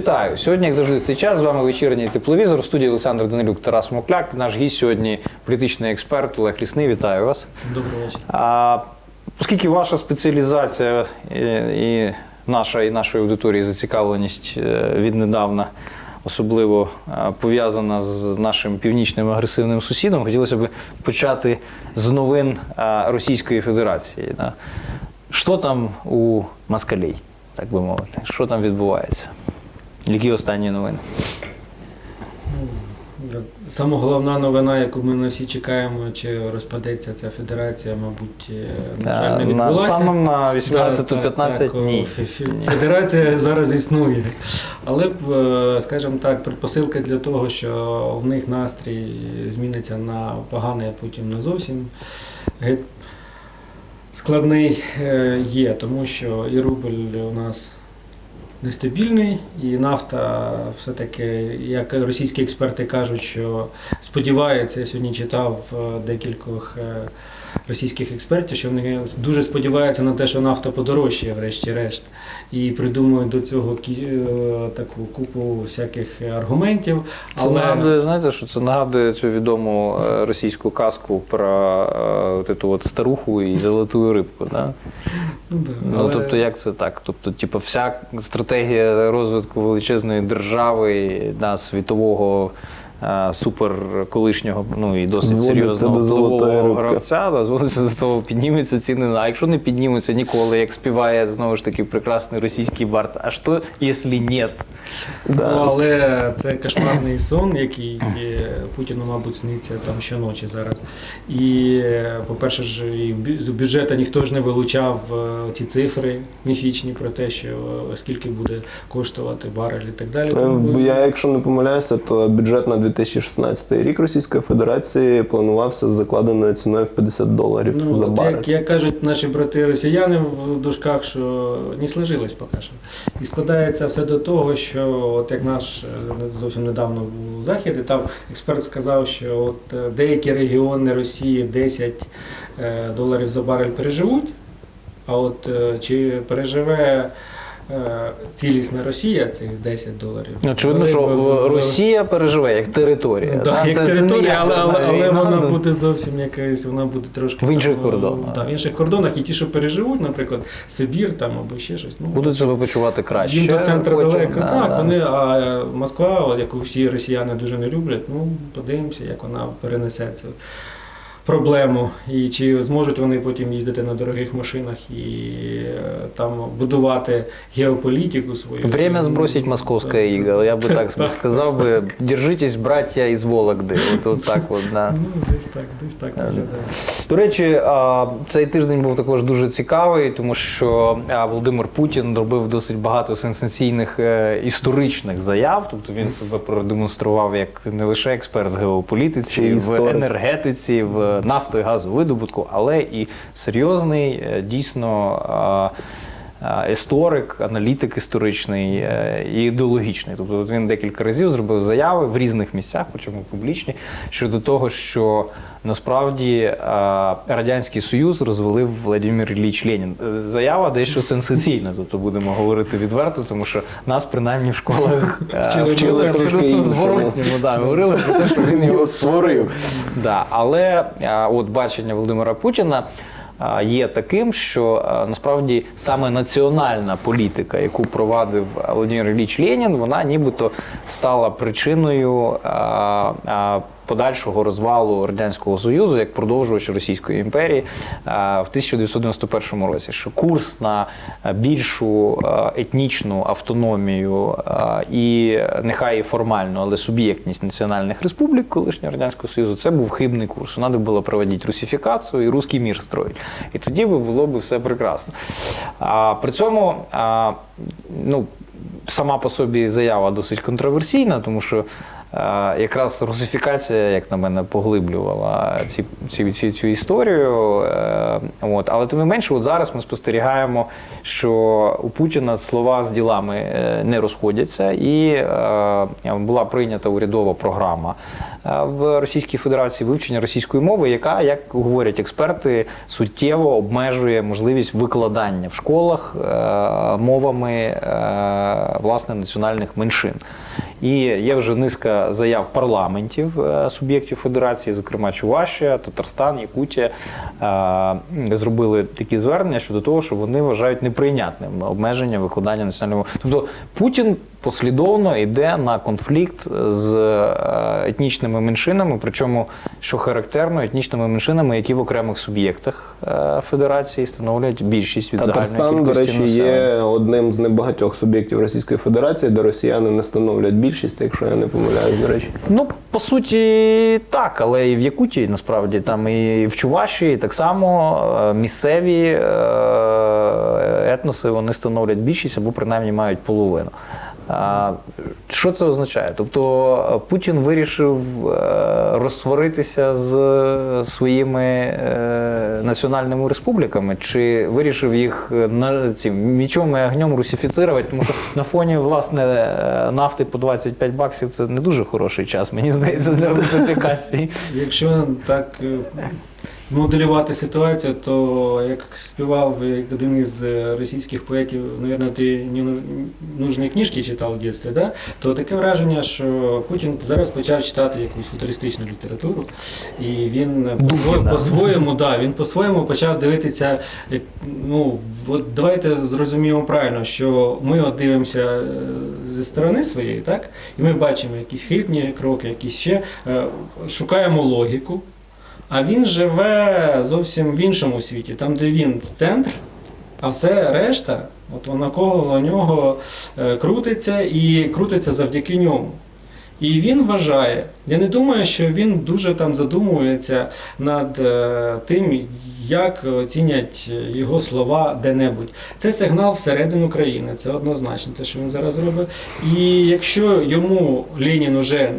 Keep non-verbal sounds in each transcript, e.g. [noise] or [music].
Вітаю! Сьогодні, як завжди, в цей час з вами вечірній тепловізор. В студії Олександр Данилюк, Тарас Мокляк. Наш гість сьогодні політичний експерт Олег Лісний. Вітаю вас. Добрий вечір. А, оскільки ваша спеціалізація і, і наша і нашої аудиторії зацікавленість е, віднедавна особливо е, пов'язана з нашим північним агресивним сусідом, хотілося б почати з новин е, Російської Федерації. Що там у москалей, так би мовити? Що там відбувається? Які останні новини? Саме головна новина, яку ми на всі чекаємо, чи розпадеться ця федерація, мабуть, е, на жаль, не Е, відбулася. Станом на 18-15 так, так, днів. Федерація зараз існує. Але, е, скажімо так, предпосилка для того, що в них настрій зміниться на поганий, а потім на зовсім складний є, тому що і рубль у нас нестабільний, і нафта все-таки, як російські експерти кажуть, що сподіваються, я сьогодні читав е, декількох е, російських експертів, що вони дуже сподіваються на те, що нафта подорожчає, врешті-решт, і придумують до цього е, таку купу всяких аргументів. Це нагадує, знаєте, що це нагадує цю відому е, російську казку про е, от от старуху і золоту рибку. Да? Ну, да, Ну, але- тобто, як це так? Тобто, типу, вся стратегія розвитку величезної держави, да, світового супер колишнього, ну і досить Зводиться серйозного впливового гравця, да, зводиться до того, підніметься ціни. А якщо не піднімуться ніколи, як співає знову ж таки прекрасний російський бард, а що, якщо ні? Ну, але це кошмарний сон, який е, Путіну, мабуть, сниться там щоночі зараз. І, е, по-перше, ж і з бюджету ніхто ж не вилучав е, ці цифри міфічні про те, що е, скільки буде коштувати барель і так далі. Тому, Е, Я, якщо не помиляюся, то бюджет на 2016 рік Російської Федерації планувався з закладеною ціною в 50 доларів Ну, за барель. як, як кажуть наші брати росіяни в дужках, що не сложилось поки що. І складається все до того, що от як наш е, зовсім недавно був захід, і там експерт сказав, що от е, деякі регіони Росії 10 е, доларів за барель переживуть, а от чи переживе цілісна Росія цих 10 доларів? Очевидно, Вони що в- Росія переживе як територія. Да, як Це- це територія, але, але, але вона ну. буде зовсім якась, вона буде трошки В інших там, кордонах. Да, в інших кордонах, і ті, що переживуть, наприклад, Сибір там або ще щось. Ну, Будуть себе почувати краще. їм до центру потім, далеко. да, так, да. вони, а е, Москва, яку всі росіяни дуже не люблять, ну подивимося, як вона перенесе цю проблему. І чи зможуть вони потім їздити на дорогих машинах і е, там будувати геополітику свою. Время сбросить московское иго. Я бы так сказал бы. Держитесь, братья из Вологди. От, от так от, да. Ну, десь так, десь так виглядає. До речі, цей тиждень був також дуже цікавий, тому що Володимир Путін робив досить багато сенсаційних е, історичних заяв. Тобто він себе продемонстрував як не лише експерт в геополітиці, в енергетиці, в нафто і газу видобутку, але і серйозний, е, дійсно. Історик, аналітик історичний е, і ідеологічний. Тобто він декілька разів зробив заяви в різних місцях, причому публічні, щодо того, що насправді е, Радянський Союз розвалив Владимир Ілліч Ленін. Е, Заява дещо сенсаційна, тобто будемо говорити відверто, тому що нас принаймні в школах е, Вчили абсолютно зворотньому. Да, говорили про те, що він його створив. Да, але от бачення Володимира Путіна. Є таким, що насправді саме національна політика, яку провадив Володимир Ілліч Ленін, вона нібито стала причиною подальшого розвалу радянського союзу як продовжувач Російської імперії в 1991 році. Що курс на е, більшу е, етнічну автономію е, і нехай і формально, але суб'єктність національних республік колишнього радянського союзу це був хибний курс. Треба було проводити русифікацію і русський мір строїть. І тоді би було б все прекрасно. А при цьому ну. Сама по собі заява досить контроверсійна, тому що якраз русифікація, як на мене, поглиблювала ці, ці, ці, цю історію. Е, От. Але тим не менше, от зараз ми спостерігаємо, що у Путіна слова з ділами е, не розходяться, і е, була прийнята урядова програма в Російській Федерації вивчення російської мови, яка, як говорять експерти, суттєво обмежує можливість викладання в школах мовами власне національних меншин. І є вже низка заяв парламентів е, суб'єктів федерації, зокрема Чувашія, Татарстан, Якутія, е, зробили такі звернення щодо того, що вони вважають неприйнятним обмеження викладання національного. Тобто Путін послідовно йде на конфлікт з е, етнічними меншинами, причому, що характерно, етнічними меншинами, які в окремих суб'єктах е, федерації становлять більшість від загальної Татарстан, до речі, населення. є одним з небагатьох суб'єктів Російської Федерації, де росіяни не становлять більшість, якщо я не помиляюсь, до речі. Ну, по суті, так, але і в Якутії насправді там і в Чувашії так само е, місцеві етноси вони становлять більшість або принаймні мають половину. Що це означає? Тобто е, Путін вирішив е, розсваритися з своїми е, національними республіками, чи вирішив їх на цим мічом і огнем русифіцирувати, тому що на фоні власне нафти по 25 баксів це не дуже хороший час, мені здається, для русифікації. Якщо так змоделювати ситуацію, то як співав один із е, російських поетів, мабуть, ти не нужні книжки читав в дитинстві, да? то таке враження, що Путін зараз почав читати якусь футуристичну літературу, і він по-своєму, да, він по-своєму почав дивитися. Ну, от давайте зрозуміємо правильно, що ми от дивимося е, зі сторони своєї, так? І ми бачимо якісь хибні кроки, якісь ще е, шукаємо логіку. А він живе зовсім в іншому світі, там, де він центр, а все решта, от вона коло нього е, крутиться і крутиться завдяки ньому. І він вважає, я не думаю, що він дуже там задумується над е, тим, як оцінять його слова де-небудь. Це сигнал всередину країни, це однозначно те, що він зараз робить. І якщо йому Ленін уже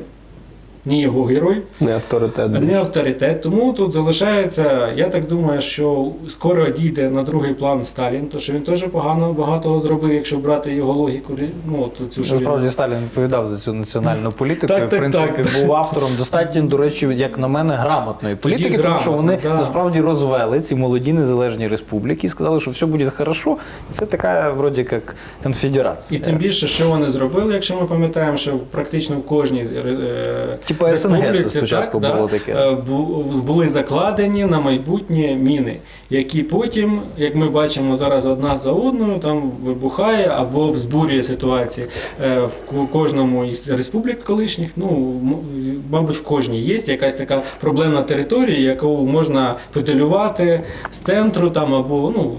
не його герой, Не авторитет. не авторитет. Тому тут залишається, я так думаю, що скоро дійде на другий план Сталін, то що він теж погано багато зробив, якщо брати його логіку. Ну, от цю що він- Сталін відповідав за цю національну політику. Так, і, в так, принципі, так. був автором достатньо, до речі, як на мене, грамотної Тоді політики, тому що вони да. насправді розвели ці молоді незалежні республіки і сказали, що все буде хорошо. І це така, вроді як, конфедерація. І тим більше, що вони зробили, якщо ми пам'ятаємо, що в- практично в кожній е, Типа СНГ спочатку так, було таке. е, бу- були закладені на майбутнє міни, які потім, як ми бачимо зараз одна за одною, там вибухає або взбурює ситуації Е, в ко- кожному із республік колишніх. Ну мабуть, в кожній є якась така проблемна територія, яку можна педалювати з центру там або ну.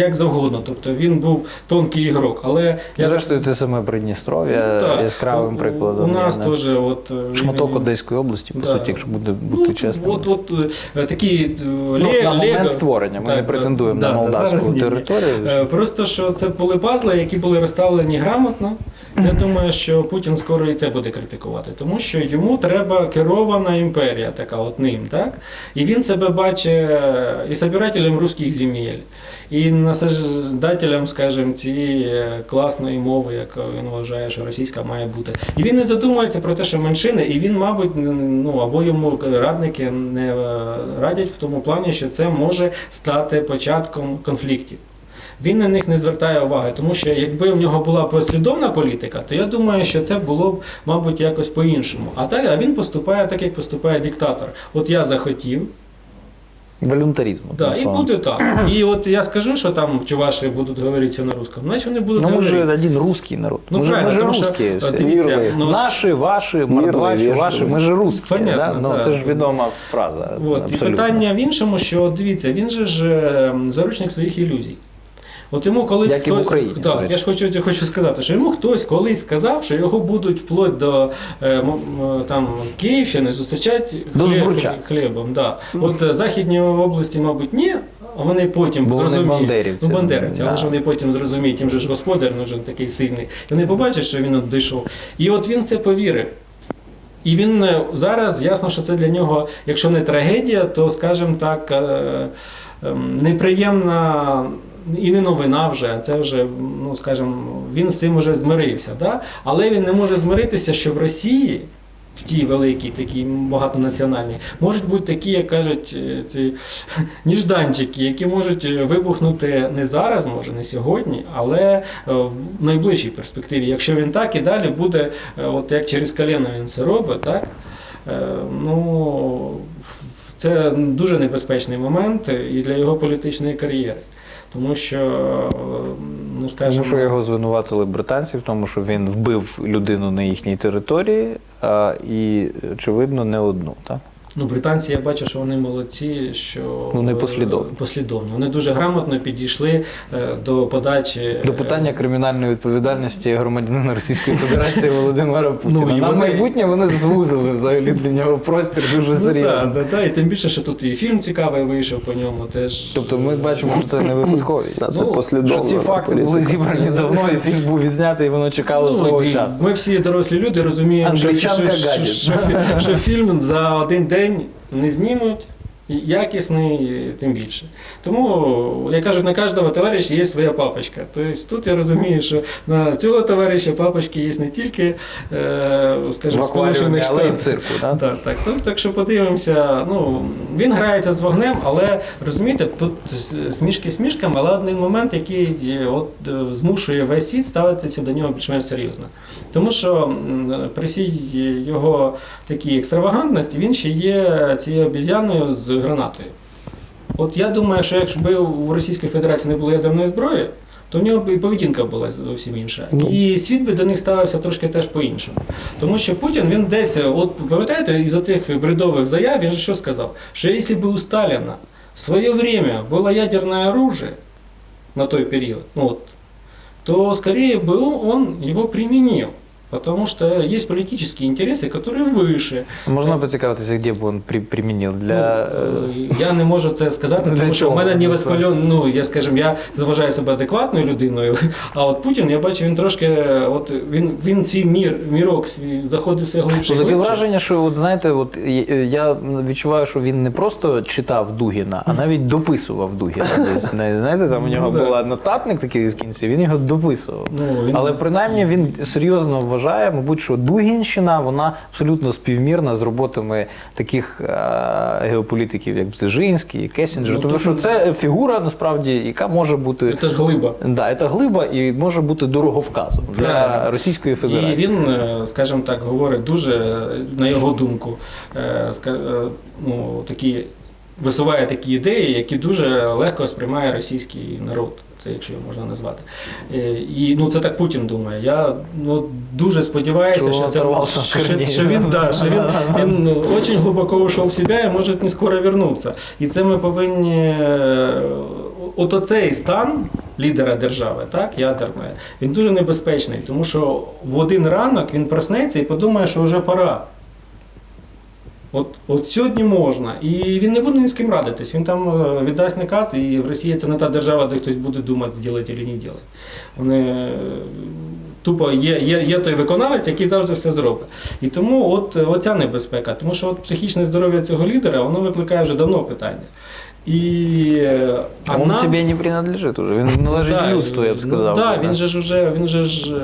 Як завгодно, тобто він був тонкий ігрок, але я Зрештою, те саме Придністров'я Ну, яскравим прикладом. У нас не... теж от е, шматок він- Одеської області, по Да. суті, якщо буде бути Ну, чесним. От, от е, такі е, Ну, ле- на момент лего- створення ми Так, не претендуємо да, на молдавську територію. Просто що це були пазли, які були розставлені грамотно. Я думаю, що Путін скоро і це буде критикувати, тому що йому треба керована імперія, така от ним, так? І він себе бачить е, і собирателем русських земель, і насаждателем, скажімо, цієї е, класної мови, яку він вважає, що російська має бути. І він не задумується про те, що меншини, і він, мабуть, ну або йому радники не е, радять в тому плані, що це може стати початком конфліктів Він на них не звертає уваги, тому що якби в нього була послідовна політика, то я думаю, що це було б, мабуть, якось по-іншому. А так, а він поступає так, як поступає диктатор. От я захотів, Волюнтаризму. да, одним і словом. буде так. І от я скажу, що там в Чувашії будуть говорити все на русском, значить вони будуть Ну, мы говорити. же один русский народ. Ну, мы же, правильно, мы же тому що, русские. е, все. дивіться, Мирний. ну, Наші, ваші, Мирний, мордваші, вежливий. ваші. Ми же русські. Понятно, да? ну, да. Це ж відома фраза. От, і абсолютно. питання в іншому, що от дивіться, він же ж е, заручник своїх ілюзій. От йому колись Як і в Україні, Так, я ж хочу, хочу сказати, що йому хтось колись сказав, що його будуть вплоть до е, там, Київщини зустрічати До хлє- хлібом. Да. От е, західні області, мабуть, ні. Вони потім Бо вони зрозуміють. бандерівці. Ну, бандерівці, але Да. ж вони потім зрозуміють, їм же ж господар нужен такий сильний. І вони побачать, що він от дійшов. І от він в це повірив. І він е, зараз ясно, що це для нього, якщо не трагедія, то, скажімо так, ем, неприємна і не новина вже. Це вже, ну скажімо, він з цим вже змирився. Да? Але він не може змиритися, що в Росії. В тій великій, такій багатонаціональній, можуть бути такі, як кажуть, е, ці [laughs] ніжданчики, які можуть е, вибухнути не зараз, може не сьогодні, але е, в найближчій перспективі. Якщо він так і далі буде, от як через коліно він це робить, так ну це дуже небезпечний момент і для його політичної кар'єри. Тому що, е, ну скажімо, Тому що його звинуватили британці в тому, що він вбив людину на їхній території, а, і, очевидно, не одну. Так? Ну, британці, я бачу, що вони молодці, що Вони е, послідовні. послідовні. Вони дуже грамотно підійшли е, до подачі До питання кримінальної відповідальності громадянина Російської Федерації Володимира Путіна. Ну, і На вони- майбутнє вони звузили взагалі для нього простір дуже Ну, серйозно. да, да, да, і тим більше, що тут і фільм цікавий вийшов по ньому. Теж Тобто ми бачимо, що це не випадковість. Це Ну, послідовна Що ці факти політика. були зібрані давно, і фільм був відзнятий, і воно чекало Ну, свого і часу. Ми всі дорослі люди розуміємо, що, що, Англічанка що, що, що фільм за один день не знімуть. Якісний, тим більше. Тому, як кажуть, на кожного товариша є своя папочка. Тобто тут я розумію, що на цього товариша папочки є не тільки, е, скажімо, Сполучених цирку. Да? Так, так. Так, так що подивимося. Ну, він грається з вогнем, але розумієте, тут смішки смішками, але один момент, який е, от, е, змушує весь світ ставитися до нього більш-менш серйозно. Тому що при всій його такій екстравагантності він ще є цією обіз'яною з гранатою. От я думаю, що якби у Російської Федерації не було ядерної зброї, то в нього б і поведінка була зовсім інша. Ну. І світ би до них ставився трошки теж по-іншому. Тому що Путін він десь, от пам'ятаєте, із оцих бредових заяв він же що сказав? Що якщо б у Сталіна в своє время було ядерне оружие на той період, ну от, то скорее бы он его применил. Потому что есть политические интересы, которые выше. Можна поцікавитися, де б він при, примінив для. Ну, е, е, я не можу це сказати, Для тому що в чого? мене не воспален, ну я скажімо, я вважаю себе адекватною людиною. [laughs] А от Путін, я бачу, він трошки, от він, він свій мір, мірок свій заходив все глибше. і Таке глибше. враження, що от знаєте, от е, е, я відчуваю, що він не просто читав Дугіна, а навіть дописував Дугіна. Десь [laughs] Не- знаєте, там у нього Ну, да. був нотатник такий в кінці, він його дописував. Ну, він- Але принаймні він серйозно вважає, мабуть, що Дугінщина вона абсолютно співмірна з роботами таких е, геополітиків, як Бзежинський, Кесінджер. Ну, Тому що це фігура насправді, яка може бути. Це ж глиба. Да, це глиба і може бути дороговказом для Правильно. Російської І Федерації. він, е, скажімо так, говорить дуже, на його думку, е, ну, такі, висуває такі ідеї, які дуже легко сприймає російський народ. Це якщо його можна назвати. Е, І ну це так Путін думає. Я ну дуже сподіваюся, Що це що, що, він да, що він, [laughs] він дуже глибоко ушов в себе і може не скоро вернутися. І це ми повинні. е, От оцей стан лідера держави, так, ядерної, він дуже небезпечний, тому що в один ранок він проснеться і подумає, що вже пора. От, от сьогодні можна. І він не буде ні з ким радитись. Він там е, віддасть наказ, і в Росії це не та держава, де хтось буде думати, ділити чи не ділити. Вони е, тупо є, є, є той виконавець, який завжди все зробить. І тому от, е, оця небезпека. Тому що от психічне здоров'я цього лідера воно викликає вже давно питання. І, А він собі не принадлежить уже. Він належить людству, я б сказав. Ну, да, він же ж уже він же ж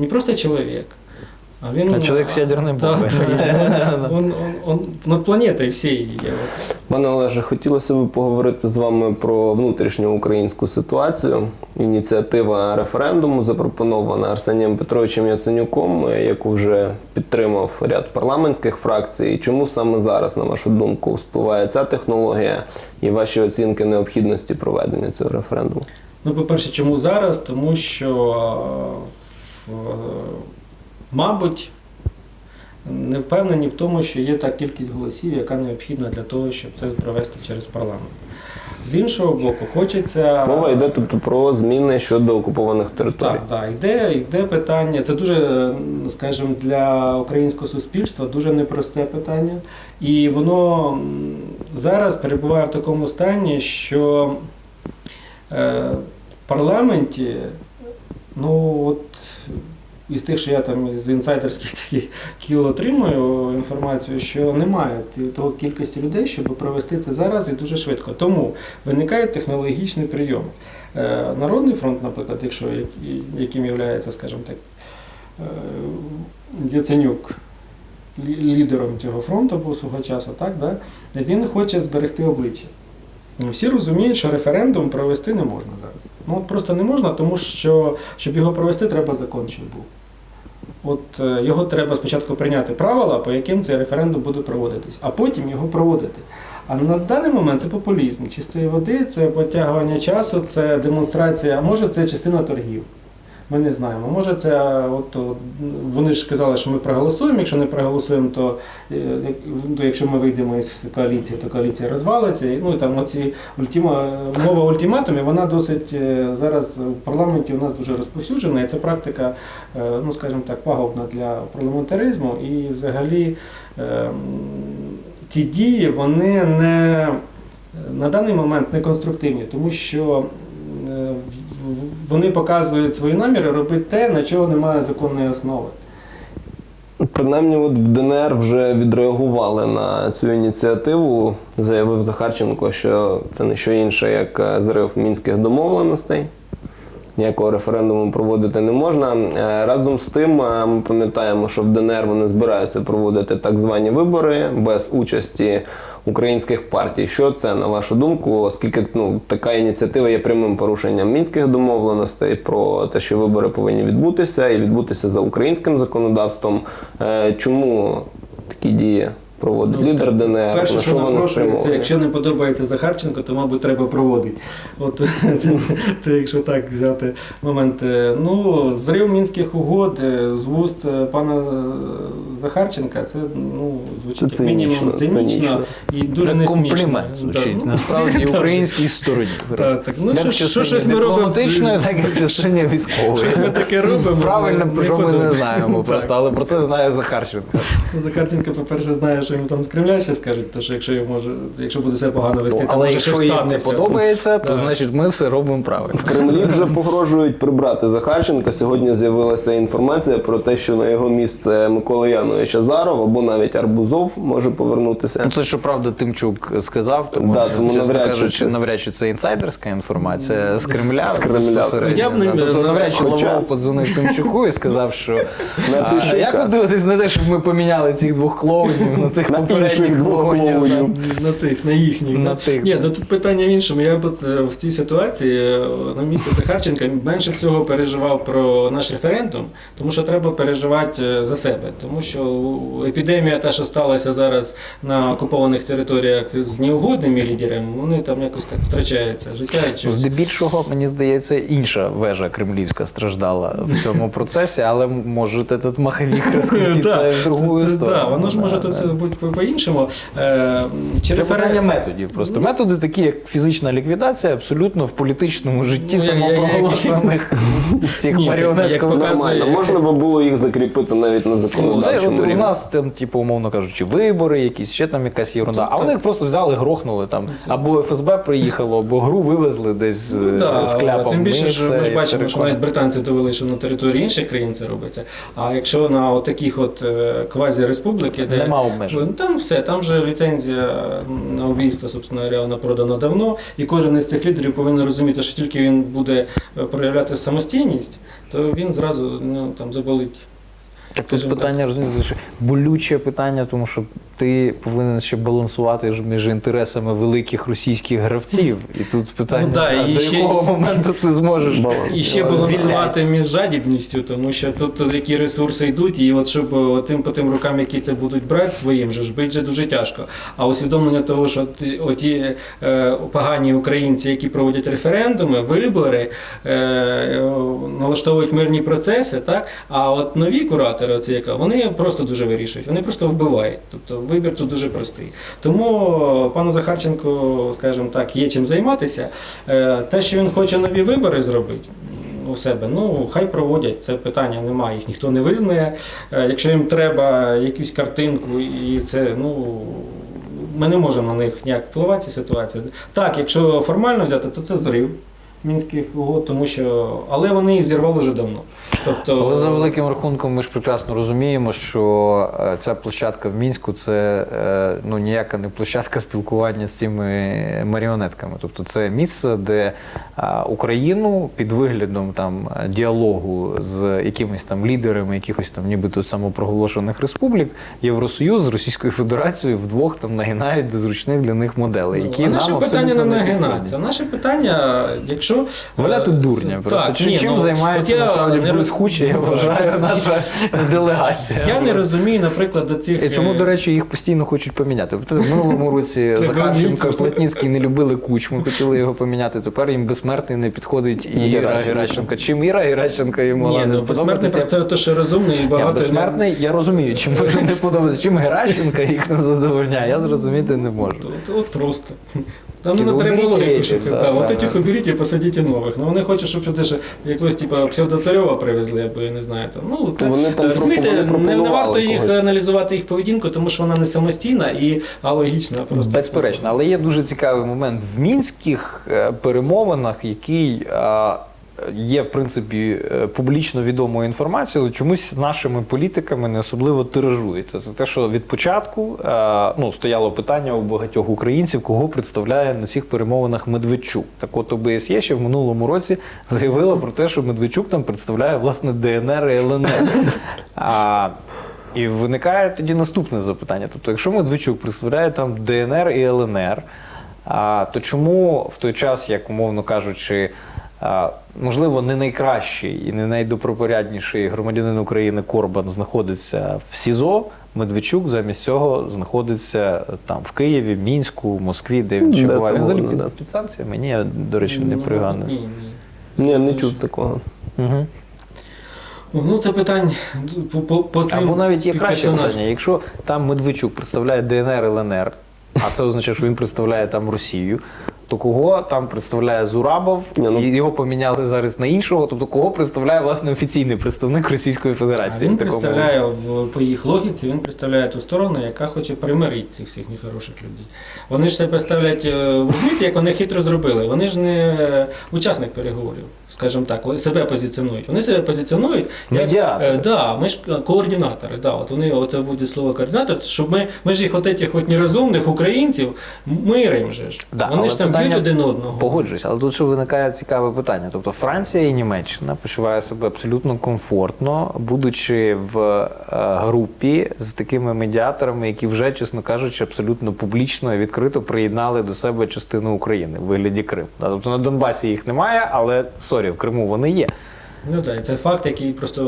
не просто чоловік, а він А чоловік з ядерною Да, бомбою. да, он, он, он, над планетою всією є. Пане Олеже, хотілося б поговорити з вами про внутрішню українську ситуацію. Ініціатива референдуму запропонована Арсенієм Петровичем Яценюком, яку вже підтримав ряд парламентських фракцій. Чому саме зараз, на вашу думку, спливає ця технологія і ваші оцінки необхідності проведення цього референдуму? Ну, по-перше, чому зараз? Тому що, в- мабуть, не впевнені в тому, що є та кількість голосів, яка необхідна для того, щоб це провести через парламент. З іншого боку, хочеться. Мова йде тобто про зміни щодо окупованих територій. Так, так, йде, йде питання. Це дуже, скажімо, для українського суспільства дуже непросте питання. І воно зараз перебуває в такому стані, що е, в парламенті, ну от із тих, що я там з інсайдерських [laughs] таких кіл отримую інформацію, що немає того кількості людей, щоб провести це зараз і дуже швидко. Тому виникає технологічний прийом. Е, Народний фронт, наприклад, якщо яким є, скажімо так, е, Яценюк лідером цього фронту був свого часу, так, да? він хоче зберегти обличчя. Всі розуміють, що референдум провести не можна зараз. Ну от просто не можна, тому що щоб його провести, треба закон ще був. От е, його треба спочатку прийняти правила, по яким цей референдум буде проводитись, а потім його проводити. А на даний момент це популізм чистої води, це потягування часу, це демонстрація, а може це частина торгів. Ми не знаємо. Може, це е, от, от, вони ж казали, що ми проголосуємо. Якщо не проголосуємо, то, е, то якщо ми вийдемо із коаліції, то коаліція розвалиться. Ну і там оці ультима мова ультиматумів, вона досить е, зараз в парламенті у нас дуже розповсюджена, і це практика, е, ну скажімо так, пагубна для парламентаризму. І взагалі е, ці дії вони не на даний момент не конструктивні, тому що е, вони показують свої наміри робити те, на чого немає законної основи. Принаймні, от в ДНР вже відреагували на цю ініціативу. Заявив Захарченко, що це не що інше, як е, зрив мінських домовленостей. Ніякого референдуму проводити не можна. Е, Разом з тим, е, ми пам'ятаємо, що в ДНР вони збираються проводити так звані вибори без участі українських партій. Що це на вашу думку? Оскільки ну, така ініціатива є прямим порушенням мінських домовленостей про те, що вибори повинні відбутися і відбутися за українським законодавством. Е, Чому такі дії проводить Ну, лідер ДНР? Перше, на що напрошується, якщо не подобається Захарченко, то, мабуть, треба проводити. От [laughs] це, це якщо так взяти момент. Е, Ну, зрив мінських угод е, з вуст е, пана Захарченка, це ну, звучить Це як мінімум цинічно, цинічно, цинічно. і дуже Як не смішно. комплімент звучить. Да. Насправді [laughs] українській стороні. Так, так. Ну, що, що щось ми робимо. так і частині військової. [laughs] Щось ми таке робимо. Правильно, не що ми не знаємо просто, але про це знає Захарченко. Захарченко, по-перше, знає, що йому там з Кремля ще скажуть, то що якщо йому може, якщо буде себе погано вести, там Але може якщо щось їм не статися. подобається, то Да. значить ми все робимо правильно. В Кремлі вже погрожують прибрати Захарченка. Сьогодні з'явилася інформація про те, що на його місце Микола Янович Азаров або навіть Арбузов може повернутися. Ну, це щоправда Тимчук сказав, тому, Да, тому чесно навряд чи кажучи, це- навряд чи це інсайдерська інформація з Кремля. З Кремля. безпосередньо, Я б не- да. Тобто навряд чи Хоча- Лавров подзвонив Тимчуку і сказав, що На а, як ви дивитесь на те, щоб ми поміняли цих двох клоунів на тих На попередніх двох клоунів. На тих, на їхніх. На тих, Ні, да. ну тут питання в іншому. Я б е, в цій ситуації е, на місці Захарченка менше всього переживав про наш референдум, тому що треба переживати е, за себе. Тому що епідемія, та, що сталася зараз на окупованих територіях з неугодними лідерами, вони там якось так втрачаються. Життя і щось. Здебільшого, мені здається, інша вежа кремлівська страждала в цьому процесі, але може этот маховік [laughs] розкрутитися Да, в другу сторону. Воно ж може тут по-іншому. Е, Чи Це питання методів. Просто методи такі, як фізична ліквідація, абсолютно в політичному житті Ну, самопроголошених [laughs] цих показує- Можна би було їх закріпити навіть на Ну, Це законодавчому от у нас там, типу, умовно кажучи, вибори, якісь ще там якась єрунда. А вони їх просто взяли, грохнули там. Або ФСБ приїхало, або гру вивезли десь Ну, е, да, з кляпом. Тим більше Ну, ж ми ж бачимо, що навіть британці довели, що на території інших країн це робиться. А якщо на таких от е, квазі-республіки, де Нема обмежень. Ну, там все, там же ліцензія на убійство, собственно говоря, вона продана давно, і кожен із цих лідерів повинен розуміти, що тільки він буде е, проявляти самостійність, то він зразу ну, там заболить. Так тут питання розумієте, що болюче питання, тому що ти повинен ще балансувати між інтересами великих російських гравців. І тут питання, Ну, да, і до ще- якого моменту ти зможеш Баланс. І ще балансувати між жадібністю, тому що тут, тут які ресурси йдуть, і от щоб е, тим по тим рукам, які це будуть брати своїм же ж бить же дуже тяжко. А усвідомлення того, що ті, оті е, погані українці, які проводять референдуми, вибори, е, е, налаштовують мирні процеси, так а от нові куратори, яка, вони просто дуже вирішують, вони просто вбивають. Тобто вибір тут дуже простий. Тому пану Захарченку, скажімо так, є чим займатися. Е, Те, що він хоче нові вибори зробити. У себе, ну хай проводять це питання, немає, їх ніхто не визнає. Е, Якщо їм треба якусь картинку, і це ну ми не можемо на них ніяк впливати ці ситуації. Так, якщо формально взяти, то це зрив. Мінських угод, тому що але вони їх зірвали вже давно. Тобто Але за великим рахунком ми ж прекрасно розуміємо, що е, ця площадка в Мінську це е, ну, ніяка не площадка спілкування з цими маріонетками. Тобто це місце, де е, Україну під виглядом там діалогу з якимись там лідерами якихось там нібито самопроголошених республік Євросоюз з Російською Федерацією вдвох там нагинають до зручних для них моделей, Ну, які а нам наше питання не підходять. Наше питання, якщо Валяти е, дурня просто. Так, Чим, ні, чим ну, займається от я насправді не роз- блискуче, я вважаю, [laughs] наша [laughs] делегація. Я не розумію, наприклад, до цих І чому, е, до речі, їх постійно хочуть поміняти. Тобто В минулому році [laughs] Захарченко, Плотніцький не любили кучму, хотіли його поміняти. Тепер їм безсмертний не підходить і Іра Геращенко. Чим Іра Геращенко йому Ні, не ну, безсмертний просто те, що розумний і Я багато безсмертний, я розумію, чим не подобається. Чим Геращенко їх не задовольняє, я зрозуміти не можу. От просто. Там не треба Да, да, от этих уберіть і посадіть нових. Ну вони хочуть, щоб сюди ще якогось типу псевдоцарьова привезли, або я не знаю. Там. Ну, це, Вони там розумієте, не, не варто їх когось. аналізувати їх поведінку, тому що вона не самостійна і алогічна. Просто Безперечно, але є дуже цікавий момент в мінських е, перемовинах, який е, є в принципі е, публічно відомою інформацією, але чомусь нашими політиками не особливо тиражується. Це те, що від початку е, ну, стояло питання у багатьох українців, кого представляє на цих перемовинах Медведчук. Так от ОБСЄ ще в минулому році заявила про те, що Медведчук там представляє власне ДНР і ЛНР. А, і виникає тоді наступне запитання. Тобто, якщо Медведчук представляє там ДНР і ЛНР, а, то чому в той час, як умовно кажучи, можливо, не найкращий і не найдобропорядніший громадянин України Корбан знаходиться в СІЗО, Медведчук замість цього знаходиться там в Києві, Мінську, Москві, де він буває. Він взагалі під, під санкціями? Ні, я, до речі, не Ну, пригадую. Ні, ні. Ні, не чув такого. Угу. Ну, це питань по, по, по цим Або навіть є краще питання. Якщо там Медведчук представляє ДНР ЛНР, а це означає, що він представляє там Росію, то кого там представляє Зурабов, Ні, ну- і його поміняли зараз на іншого, тобто кого представляє власне офіційний представник Російської А Федерації? Він в такому представляє в по їх логіці, він представляє ту сторону, яка хоче примирити цих всіх нехороших людей. Вони ж себе ставлять, е, ви розумієте, як вони хитро зробили. Вони ж не учасник переговорів, скажімо так, вони себе позиціонують. Вони себе позиціонують як Медіатори. е, да, ми ж координатори. Да, от вони оце вводять слово координатор, щоб ми, ми ж їх от этих от нерозумних українців миримо же ж. Да, вони але ж там питання- один одного. Погоджуюсь, але тут ще виникає цікаве питання. Тобто Франція і Німеччина почуває себе абсолютно комфортно, будучи в е, групі з такими медіаторами, які вже, чесно кажучи, абсолютно публічно і відкрито приєднали до себе частину України в вигляді Крим. Да, Тобто на Донбасі їх немає, але сорі, в Криму вони є. Ну так, це факт, який просто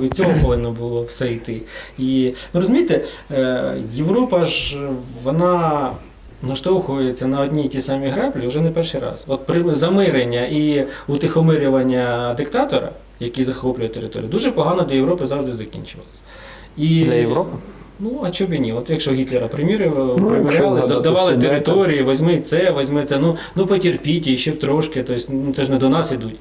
від цього повинно було все йти. І ну, розумієте, е, Європа ж вона наштовхується на одні й ті самі граблі вже не перший раз. От при замирення і утихомирювання диктатора, який захоплює територію, дуже погано для Європи завжди закінчувалось. І, Для Європи? Ну, а чого б і ні? От якщо Гітлера примірювали, Ну, якщо давали Судета. території, візьми це, візьми це, ну, ну потерпіть і ще трошки, тобто, ну, це ж не до нас ідуть.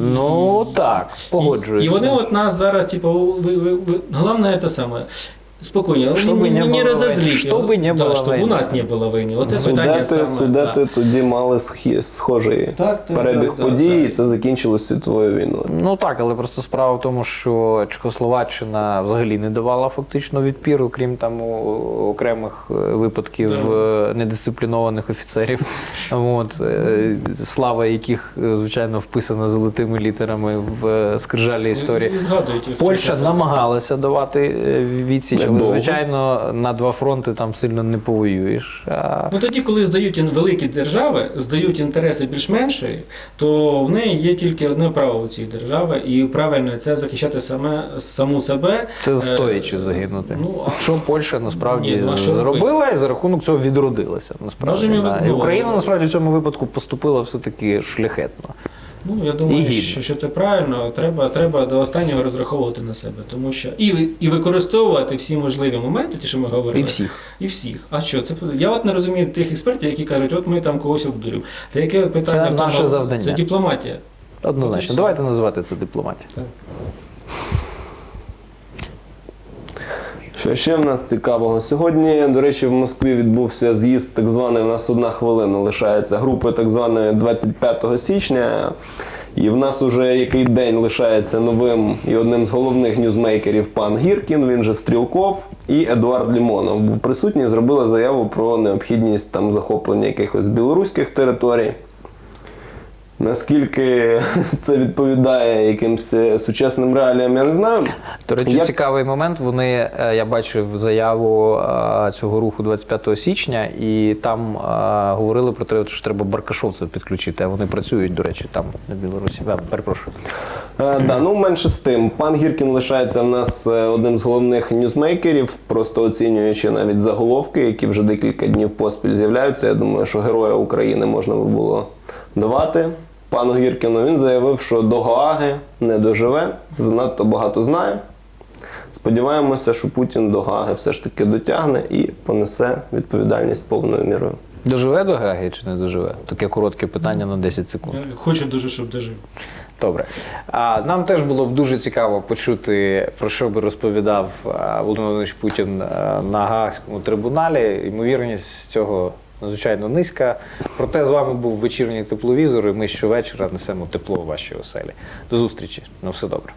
Ну так, погоджуюсь. І, і вони от нас зараз, типу, ви, ви, ви, головне це саме. Спокійно, Щоб не, не не. Щоб не да, було щоб у нас не було війни. Оце питання Судети, саме. судети да. тоді мали схі- схожий Так, так, перебіг так, подій, так, і так. це закінчилось світовою війною. Ну так, але просто справа в тому, що Чехословаччина взагалі не давала фактично відпіру, крім там окремих е, випадків Да. е, недисциплінованих офіцерів, [laughs] От, е, слава яких, звичайно, вписана золотими літерами в скрижалі історії. Згадують. Польща намагалася давати відсіч, але Недовго. звичайно на два фронти там сильно не повоюєш. А Ну тоді, коли здають великі держави, здають інтереси більш-менші, то в неї є тільки одне право у цій держави, і правильно це захищати саме саму себе. Це Е, стоячи загинути. Ну, а Що Польща насправді Ні, ну, що зробила і за рахунок цього відродилася. Насправді Можемо да. і Україна насправді в цьому випадку поступила все таки шляхетно. Ну, я думаю, що, що це правильно. Треба, треба до останнього розраховувати на себе, тому що і, і використовувати всі можливі моменти, ті, що ми говорили. І всіх. І всіх. А що? Це я от не розумію тих експертів, які кажуть, от ми там когось обдурюємо. Та яке питання Це в тому- наше завдання. Це дипломатія. Однозначно. Давайте називати це дипломатія. Так. Що ще в нас цікавого? Сьогодні, до речі, в Москві відбувся з'їзд так званий, у нас одна хвилина лишається групи так званої 25 січня. І в нас уже який день лишається новим і одним з головних ньюзмейкерів пан Гіркін, він же Стрілков і Едуард Лімонов. Був присутній, зробили заяву про необхідність там захоплення якихось білоруських територій. Наскільки [laughs] це відповідає якимось е, сучасним реаліям, я не знаю. До речі, Як- цікавий момент. Вони е, я бачив заяву е, цього руху 25 січня, і там говорили про те, що треба баркашовців підключити. А вони працюють, до речі, там на Білорусі. Я перепрошую. Е, да, ну менше з тим. Пан Гіркін лишається в нас одним з головних ньюзмейкерів, просто оцінюючи навіть заголовки, які вже декілька днів поспіль з'являються. Я думаю, що героя України можна би було давати. Пану Гіркіну він заявив, що до Гааги не доживе, занадто багато знає. Сподіваємося, що Путін до Гааги все ж таки дотягне і понесе відповідальність повною мірою. Доживе до Гаги чи не доживе? Таке коротке питання на 10 секунд. Я хочу дуже, щоб дожив. Добре. А нам теж було б дуже цікаво почути, про що би розповідав Володимир Володимирович Путін на Гаагському трибуналі. Ймовірність цього надзвичайно низька. Проте з вами був вечірній тепловізор, і ми щовечора несемо тепло у вашій оселі. До зустрічі. На все добре.